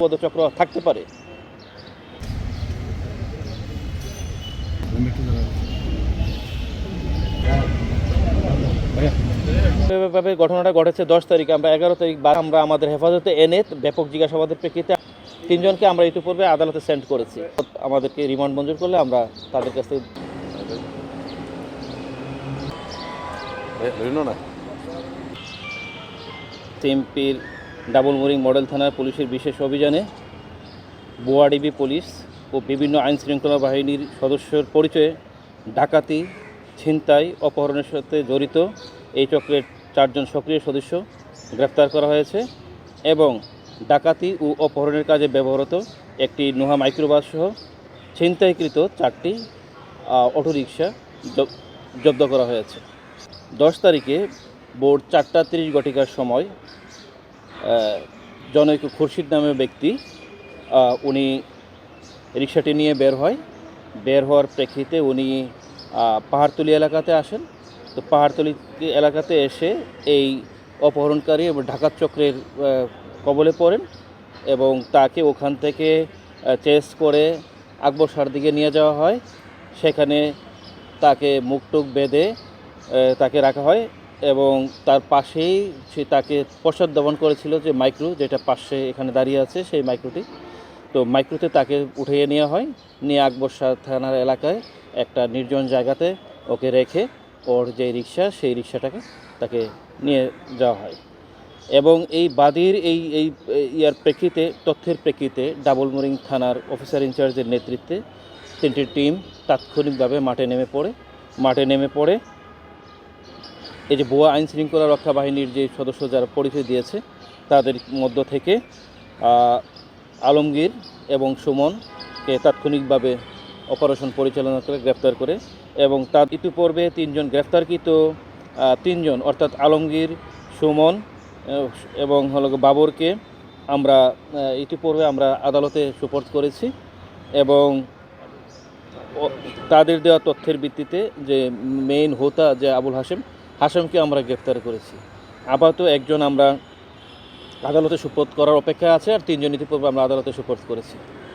পদচক্র থাকতে পারে। এভাবে ঘটনাটা ঘটেছে দশ তারিখ আমরা এগারো তারিখ বা আমরা আমাদের হেফাজতে এনে ব্যাপক জিজ্ঞাসাবাদের প্রেক্ষিতে তিনজনকে আমরা ইতিপূর্বে আদালতে সেন্ড করেছি। আমাদেরকে রিমান্ড মঞ্জুর করলে আমরা তাদের কাছ থেকে না? ডাবল মোরিং মডেল থানার পুলিশের বিশেষ অভিযানে বোয়াডিবি পুলিশ ও বিভিন্ন আইন শৃঙ্খলা বাহিনীর সদস্যের পরিচয়ে ডাকাতি, ছিনতাই, অপহরণের সাথে জড়িত এই চক্রের চারজন সক্রিয় সদস্য গ্রেপ্তার করা হয়েছে এবং ডাকাতি ও অপহরণের কাজে ব্যবহৃত একটি নোহা মাইক্রোবাস সহ ছিনতাইকৃত চারটি অটোরিকশা জব্দ করা হয়েছে। দশ তারিখে ভোর চারটা তিরিশ ঘটিকার সময় জনৈক খুরশিদ নামে ব্যক্তি। উনি রিক্সাটি নিয়ে বের হয়। বের হওয়ার প্রেক্ষিতে উনি পাহাড়তলি এলাকাতে আসেন। তো পাহাড়তলি এলাকাতে এসে এই অপহরণকারী এবং ঢাকার চক্রের কবলে পড়েন এবং তাকে ওখান থেকে চেস করে আকবরসার দিকে নিয়ে যাওয়া হয়। সেখানে তাকে মুখটুক বেঁধে তাকে রাখা হয়। এবং তার পাশেই সে তাকে পশ্চাৎ দমন করেছিল যে মাইক্রো যেটা পাশে এখানে দাঁড়িয়ে আছে, সেই মাইক্রোটি। তো মাইক্রোতে তাকে উঠিয়ে নেওয়া হয়। নিয়ে আকবর শাহ থানার এলাকায় একটা নির্জন জায়গাতে ওকে রেখে ওর যে রিক্সা, সেই রিক্সাটাকে তাকে নিয়ে যাওয়া হয়। এবং এই বাদীর এই এই ইয়ার প্রেক্ষিতে, তথ্যের প্রেক্ষিতে ডাবল মোরিং থানার অফিসার ইনচার্জের নেতৃত্বে তিনটি টিম তাৎক্ষণিকভাবে মাঠে নেমে পড়ে। মাঠে নেমে পড়ে এই যে ভুয়া আইন শৃঙ্খলা রক্ষা বাহিনীর যে সদস্য যারা পরিচয় দিয়েছে, তাদের মধ্য থেকে আলমগীর এবং সুমনকে তাৎক্ষণিকভাবে অপারেশন পরিচালনা করে গ্রেপ্তার করে এবং তার ইতিপূর্বে তিনজন গ্রেপ্তারকৃত তিনজন অর্থাৎ আলমগীর, সুমন এবং হলো বাবরকে আমরা ইতিপূর্বে আমরা আদালতে সুপোর্ট করেছি এবং তাদের দেওয়া তথ্যের ভিত্তিতে যে মেইন হোতা যে আবুল হাসেম হাসেমকে আমরা গ্রেপ্তার করেছি। আপাতত একজন আমরা আদালতে সুপোর্ট করার অপেক্ষা আছে আর তিনজন ইতিপূর্বে আমরা আদালতে সুপোর্ট করেছি।